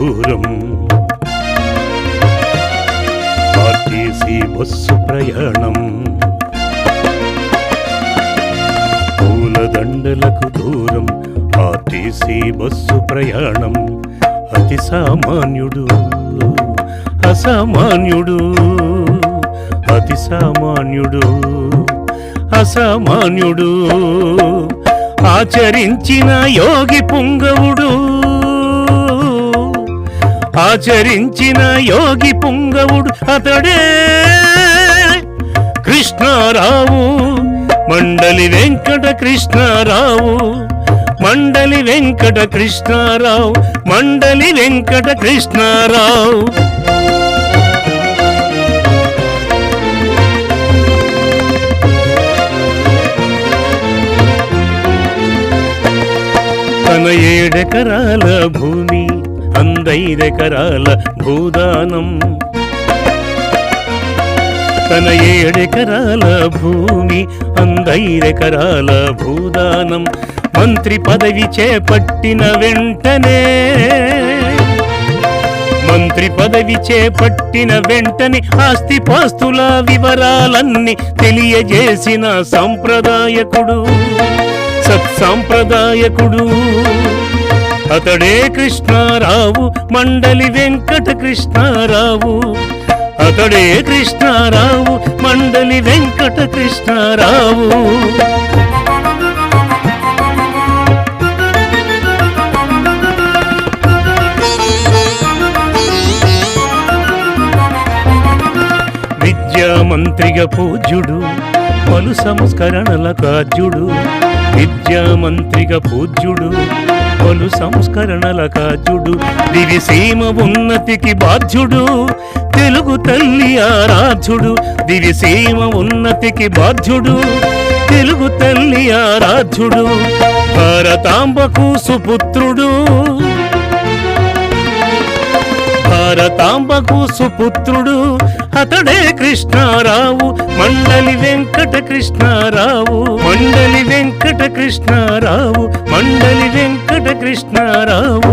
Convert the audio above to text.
దూరం. RTC bus ప్రయాణం. పూలదండలకు దూరం ఆర్టీసీ బస్సు ప్రయాణం. అతి సామాన్యుడు అసామాన్యుడు అతి సామాన్యుడు అసామాన్యుడు. ఆచరించిన యోగి పుంగవుడు ఆచరించిన యోగి పుంగవుడు అతడే. కృష్ణారావు మండలి వెంకట కృష్ణారావు మండలి వెంకట కృష్ణారావు మండలి వెంకట కృష్ణారావు. తన ఏడెకరాల భూమి అందైదెకరాల భూదానం. తన ఏడెకరాల భూమి అందైదెకరాల భూదానం. మంత్రి పదవి చేపట్టిన వెంటనే మంత్రి పదవి చేపట్టిన వెంటనే ఆస్తిపాస్తుల వివరాలన్నీ తెలియజేసిన సాంప్రదాయకుడు. సత్సాంప్రదాయకుడు. అతడే కృష్ణారావు మండలి వెంకట కృష్ణారావు. అతడే కృష్ణారావు మండలి వెంకట కృష్ణారావు. విద్యామంత్రిగా పూజ్యుడు పలు సంస్కరణల కాజ్యుడు విద్యామంత్రిగా పూజ్యుడు పలు సంస్కరణల కాజ్యుడు దివిసీమ ఉన్నతికి బాధ్యుడు తెలుగు తల్లి ఆరాధ్యుడు దివిసీమ ఉన్నతికి బాధ్యుడు తెలుగు తల్లి ఆరాధ్యుడు భారతాంబకు సుపుత్రుడు. భారతాంబకు సుపుత్రుడు అతడే కృష్ణారావు మండలి వెంకట కృష్ణారావు మండలి వెంకట కృష్ణారావు మండలి వెంకట కృష్ణారావు